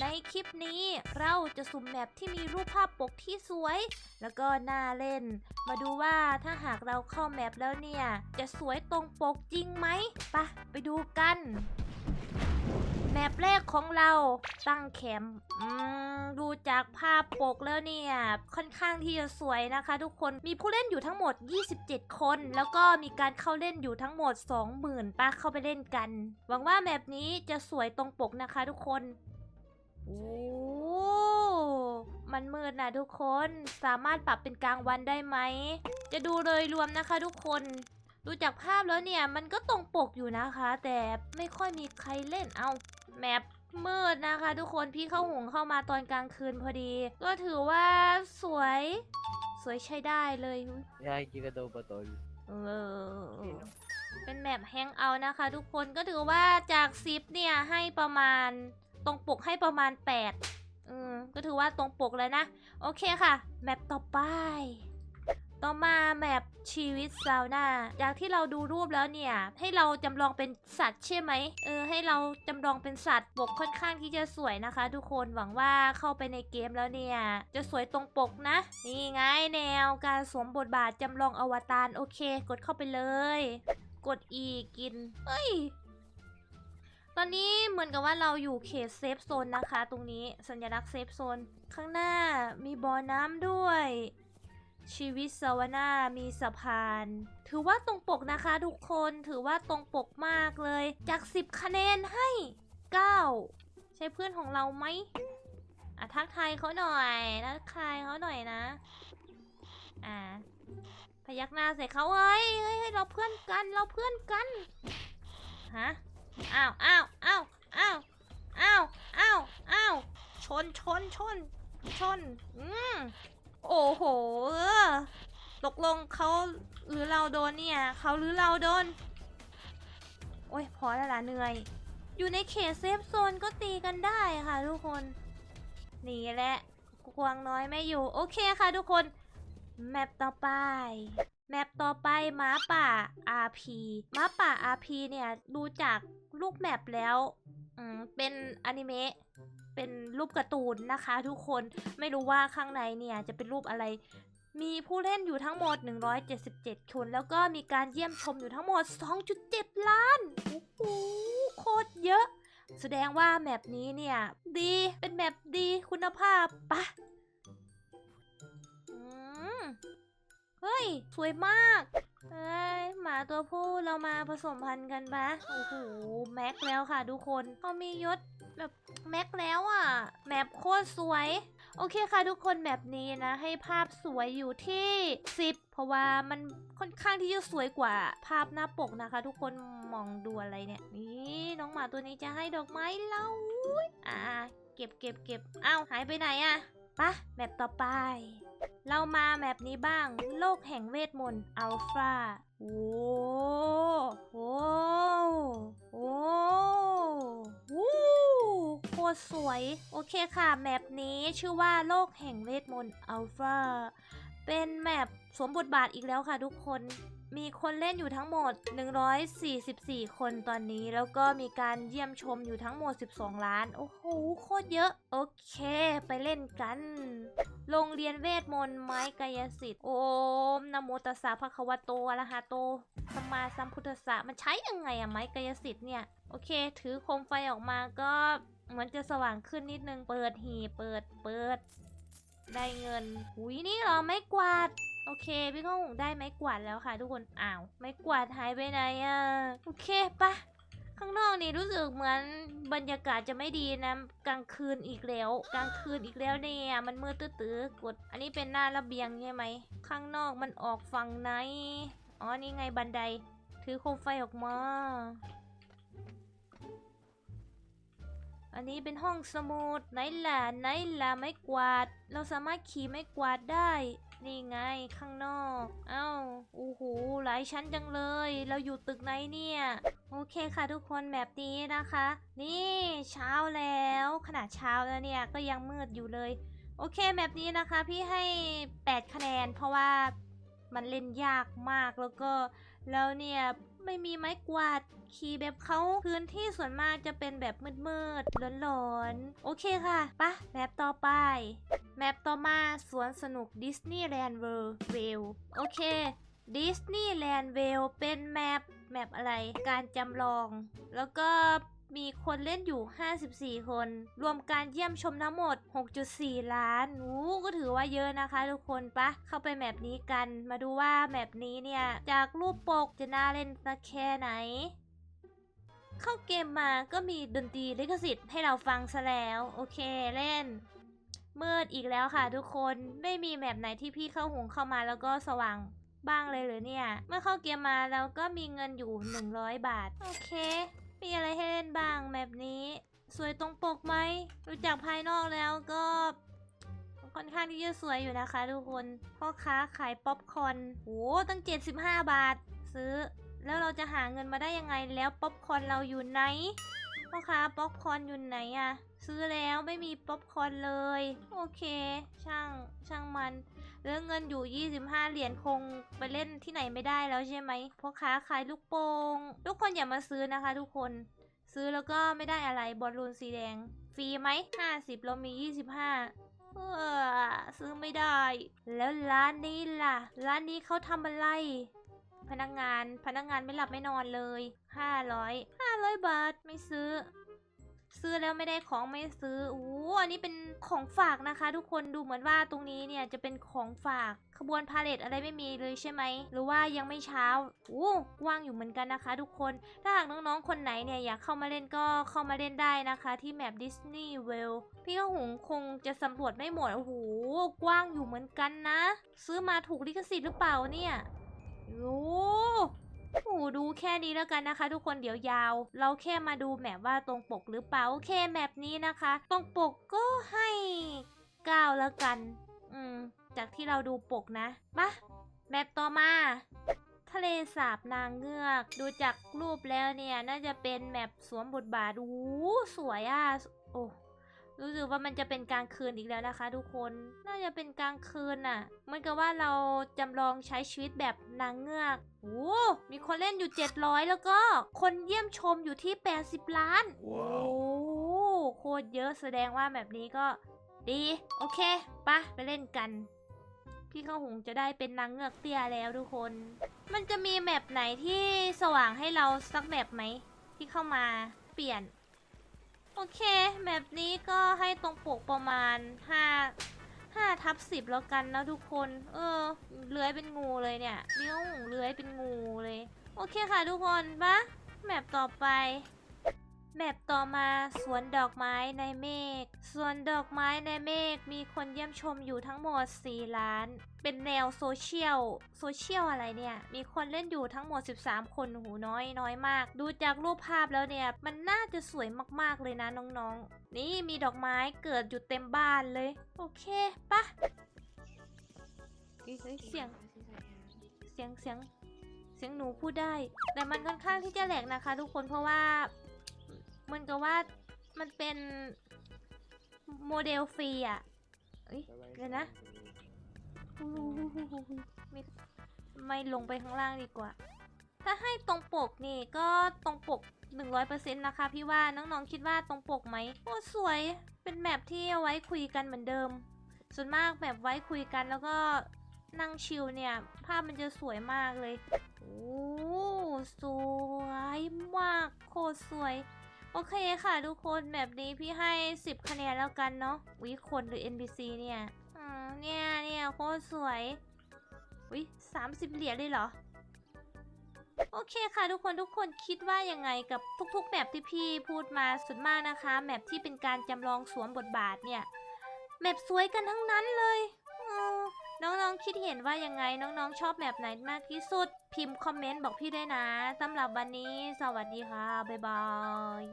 ในคลิปนี้เราจะสุ่มแมปที่มีรูปภาพปกที่สวย แล้วก็น่าเล่น มาดูว่าถ้าหากเราเข้าแมปแล้วเนี่ย จะสวยตรงปกจริงไหมปะไปดูกัน แมปแรกของเราตั้งแคมป์อืมดูจากภาพปกแล้วเนี่ย ค่อนข้างที่จะสวยนะคะ ทุกคนมีผู้เล่นอยู่ทั้งหมด 27 คน แล้วก็มีการเข้าเล่นอยู่ทั้งหมด 20,000ป้าเข้าไปเล่นกัน หวังว่าแมปนี้จะสวยตรงปกนะคะทุกคน โอ้มันมืดนะทุกคนสามารถปรับเป็นกลางวันได้ไหม จะดูโดยรวมนะคะทุกคน ดูจากภาพแล้วเนี่ยมันก็ตรงปกอยู่นะคะ แต่ไม่ค่อยมีใครเล่นเอาแมปมืดนะคะ ทุกคนพี่เข้าหงเข้ามาตอนกลางคืนพอดี ก็ถือว่าสวย สวยใช้ได้เลยอุ๊ย Nakikita daw ba tol? เออเป็นแมปแฮงเอาท์นะคะ ทุกคนก็ถือว่าจากซิปเนี่ยให้ประมาณ ตรงปกให้ประมาณ 8 อืม ก็ถือว่าตรงปกเลยนะ โอเคค่ะ แมปต่อไป ต่อมาแมปชีวิตซาวน่าจากที่เราดูรูปแล้วเนี่ย ให้เราจำลองเป็นสัตว์ใช่ไหม เออ ให้เราจำลองเป็นสัตว์ปกค่อนข้างที่จะสวยนะคะ ทุกคน หวังว่าเข้าไปในเกมแล้วเนี่ย จะสวยตรงปกนะ นี่ไงแนวการสวมบทบาทจำลองอวตาร โอเค กดเข้าไปเลย กด E กิน เฮ้ย ตอนนี้เหมือนกับว่าเราอยู่เขตเซฟโซนนะคะ ตรงนี้สัญลักษณ์เซฟโซนข้างหน้ามีบ่อน้ำด้วย ชีวิตสวนามีสะพาน ถือว่าตรงปกนะคะทุกคนถือว่าตรงปกมากเลย จาก 10 คะแนนให้ 9 ใช่เพื่อนของเราไหมอะทักทายเขาหน่อยทักทายเขาหน่อยนะ อ่า พยักหน้าใส่เขาเฮ้ยเฮ้ยเฮ้ยเราเพื่อนกันเราเพื่อนกันฮะ อ้าวอ้าวอ้าวอ้าวอ้าวอ้าวอ้าวชนชนชนชน อืมโอ้โหเออตกลงเขาหรือเราโดนเนี่ยเขาหรือเราโดน โอ้ยพอแล้วล่ะเหนื่อย อยู่ในเขตเซฟโซนก็ตีกันได้ค่ะทุกคน นี่แหละกวางน้อยไม่อยู่ โอเคค่ะทุกคน แมปต่อไป แมปต่อไปหมาป่า RP หมาป่า RP เนี่ยดูจากรูปแมปแล้วอืมเป็นอนิเมะเป็นรูปการ์ตูนนะคะทุกคนไม่รู้ว่าข้างในเนี่ยจะเป็นรูปอะไร มีผู้เล่นอยู่ทั้งหมด 177 คน แล้วก็มีการเยี่ยมชมอยู่ทั้งหมด 2.7 ล้านโอ้โหโคตรเยอะ แสดงว่าแมปนี้เนี่ยดีเป็นแมปดีคุณภาพปะอืม เฮ้ย สวยมากเอ้ยหมาตัวผู้เรามาผสมพันธุ์กันปะโอ้โหแม็กแล้วค่ะทุกคนเขามียศแบบแม็กแล้วอะ่ะแมปโคตรสวย โอเคค่ะทุกคนแมปนี้นะ ให้ภาพสวยอยู่ที่ 10 เพราะว่ามันค่อนข้างที่จะสวยกว่า ภาพหน้าปกนะคะ ทุกคนมองดูอะไรเนี่ยนี่น้องหมาตัวนี้จะให้ดอกไม้เราอุ๊ยอ่าเก็บเก็บเก็บอ้าวหายไปไหนอะปะแมปต่อไป เรามาแมปนี้บ้าง โลกแห่งเวทมนต์อัลฟาโอ้โหโอ้โหโคตรสวย โอเคค่ะ แมปนี้ชื่อว่าโลกแห่งเวทมนต์อัลฟา เป็นแมปสวมบทบาทอีกแล้วค่ะทุกคน มีคนเล่นอยู่ทั้งหมด 144 คนตอนนี้ แล้วก็มีการเยี่ยมชมอยู่ทั้งหมด 12 ล้าน โอ้โห โคตรเยอะ โอเค ไปเล่นกัน โรงเรียนเวทมนต์ไม้กายสิทธิ์ โอมนโมตัสสะภะคะวะโตอะระหะโตสัมมาสัมพุทธัสสะมันใช้ยังไงอะไม้กายสิทธิ์เนี่ย โอเค ถือโคมไฟออกมาก็เหมือนจะสว่างขึ้นนิดนึง เปิดหีเปิด เปิด ได้เงินหุยนี่เหรอไม้กวาด โอเค พี่ข้าวหงได้ไม้กวาดแล้วค่ะ ทุกคน อ้าว ไม้กวาดหายไปไหนอะโอเคปะข้างนอกนี่รู้สึกเหมือนบรรยากาศจะไม่ดีนะ กลางคืนอีกแล้ว กลางคืนอีกแล้วเนี่ยมันมืดตื้อๆกด อันนี้เป็นหน้าระเบียงใช่ไหม ข้างนอกมันออกฝั่งไหน อ๋อ นี่ไงบันได ถือโคมไฟออกมา อันนี้เป็นห้องสมุดไหนล่ะไหนล่ะไม้กวาด เราสามารถขี่ไม้กวาดได้ นี่ไงข้างนอก เอ้าโอ้โหหลายชั้นจังเลย เราอยู่ตึกไหนเนี่ย โอเคค่ะทุกคนแบบนี้นะคะ นี่เช้าแล้ว ขนาดเช้าแล้วเนี่ยก็ยังมืดอยู่เลย โอเคแบบนี้นะคะ พี่ให้ 8 คะแนน เพราะว่า มันเล่นยากมากแล้วก็ แล้วเนี่ยไม่มีไม้กวาดคีแบบเขาพื้นที่ส่วนมากจะเป็นแบบมืดๆร้อนๆ โอเคค่ะปะแมปต่อไป แมปต่อมาสวนสนุกดิสนีย์แลนด์เวิร์เวลโอเคดิสนีย์แลนด์เวลเป็นแมปแมปอะไรการจำลอง แล้วก็ มีคนเล่นอยู่ 54 คน รวมการเยี่ยมชมทั้งหมด 6.4 ล้านอู้ก็ถือว่าเยอะนะคะ ทุกคนปะเข้าไปแมปนี้กัน มาดูว่าแมปนี้เนี่ย จากรูปปกจะน่าเล่นสักแค่ไหน เข้าเกมมาก็มีดนตรีลิขสิทธิ์ให้เราฟังซะแล้ว โอเคเล่นมืดอีกแล้วค่ะทุกคนไม่มีแมปไหนที่พี่เข้าหงเข้ามาแล้วก็สว่างบ้างเลยหรือเนี่ย เมื่อเข้าเกมมาเราก็มีเงินอยู่ 100 บาท โอเค มีอะไรให้เล่นบ้างแมปนี้ สวยตรงปกไหมดูจากภายนอกแล้วก็ค่อนข้างที่จะสวยอยู่นะคะทุกคนพ่อค้าขายป๊อปคอร์นโหตั้ง 75 บาท ซื้อ แล้วเราจะหาเงินมาได้ยังไงแล้วป๊อปคอร์นเราอยู่ไหนพ่อค้าป๊อปคอร์นอยู่ไหนอะซื้อแล้วไม่มีป๊อปคอร์นเลย โอเค ช่างช่างมัน เหลือเงินอยู่ 25 เหรียญคงไปเล่นที่ไหนไม่ได้แล้วใช่ไหมพ่อค้าขายลูกโป่งทุกคนอย่ามาซื้อนะคะ ทุกคน ซื้อแล้วก็ไม่ได้อะไรบอลลูนสีแดง ฟรีไหม 50 เรามี 25 เออซื้อไม่ได้ แล้วร้านนี้ล่ะ ร้านนี้เขาทำอะไร พนักงานพนักงานไม่หลับไม่นอนเลย 500 500 บาทไม่ซื้อ ซื้อแล้วไม่ได้ของไม่ซื้ออู้อันนี้เป็นของฝากนะคะ ทุกคนดูเหมือนว่าตรงนี้เนี่ยจะเป็นของฝากขบวนพาเลทอะไรไม่มีเลยใช่ไหมหรือว่ายังไม่เช้าอู้กว้างอยู่เหมือนกันนะคะ ทุกคนถ้าหากน้องๆคนไหนเนี่ยอยากเข้ามาเล่นก็เข้ามาเล่นได้นะคะ ที่แมปดิสนีย์เวลพี่ก็หงคงจะสำรวจไม่หมดโอ้โหกว้างอยู่เหมือนกันนะ ซื้อมาถูกลิขสิทธิ์หรือเปล่าเนี่ยโอ้ โหดูแค่นี้แล้วกันนะคะ ทุกคนเดี๋ยวยาว เราแค่มาดูแมปว่าตรงปกหรือเปล่าโอเคแมปนี้นะคะ ตรงปกก็ให้9แล้วกัน อืม จากที่เราดูปกนะมาแมปต่อมาทะเลสาบนางเงือก ดูจากรูปแล้วเนี่ย น่าจะเป็นแมปสวมบทบาทโอ้สวยอะ โอ้ รู้สึกว่ามันจะเป็นกลางคืนอีกแล้วนะคะ ทุกคน น่าจะเป็นกลางคืนน่ะ เหมือนกับว่าเราจำลองใช้ชีวิตแบบนางเงือกโอ้มีคนเล่นอยู่ 700 แล้วก็คนเยี่ยมชมอยู่ที่ 80 ล้าน โอ้โคตรเยอะแสดงว่าแบบนี้ก็ดี โอเคปะไปเล่นกัน พี่ข้าวหงจะได้เป็นนางเงือกเตี้ยแล้วทุกคน มันจะมีแมปไหนที่สว่างให้เราสักแมปไหมที่เข้ามาเปลี่ยน โอเคแมปนี้ก็ให้ตรงปกประมาณ5 5ทับ10แล้วกันนะทุกคน เออเลื้อยเป็นงูเลยเนี่ยเลี้ยวเลื้อยเป็นงูเลย โอเคค่ะทุกคนปะแมปต่อไป แมปต่อมาสวนดอกไม้ในเมฆสวนดอกไม้ในเมฆมีคนเยี่ยมชมอยู่ทั้งหมด 4 ล้าน เป็นแนวโซเชียลโซเชียลอะไรเนี่ย มีคนเล่นอยู่ทั้งหมด 13 คนหูน้อยน้อยมาก ดูจากรูปภาพแล้วเนี่ย มันน่าจะสวยมากๆเลยนะน้องๆ นี่มีดอกไม้เกิดอยู่เต็มบ้านเลย โอเคปะเสียงเสียงเสียงเสียงหนูพูดได้ แต่มันค่อนข้างที่จะแหลกนะคะ ทุกคนเพราะว่า มันก็ว่ามันเป็นโมเดลฟรีอะเอ้ยเดี๋ยวนะไม่ไม่ลงไปข้างล่างดีกว่า ถ้าให้ตรงปกนี่ก็ตรงปก 100%นะคะพี่ว่าน้องๆคิดว่าตรงปกไหมโอ้สวยเป็นแมปที่เอาไว้คุยกันเหมือนเดิม ส่วนมากแบบไว้คุยกันแล้วก็นั่งชิลเนี่ย ภาพมันจะสวยมากเลย โอ้สวยมาก โคตรสวย โอเคค่ะทุกคนแบบนี้พี่ให้ 10 คะแนนแล้วกันเนาะวิคนหรือ NPC เนี่ยอืมเนี่ยเนี่ยโคตรสวยวิ30เหรียญเลยเหรอ โอเคค่ะทุกคนทุกคนคิดว่ายังไงกับทุกๆแบบที่พี่พูดมาสุดมากนะคะแมปที่เป็นการจำลองสวมบทบาทเนี่ยแมปสวยกันทั้งนั้นเลย น้องๆคิดเห็นว่ายังไงน้องๆชอบแมปไหนมากที่สุด พิมพ์คอมเมนต์บอกพี่ด้วยนะสำหรับวันนี้ สวัสดีค่ะ บ๊ายบาย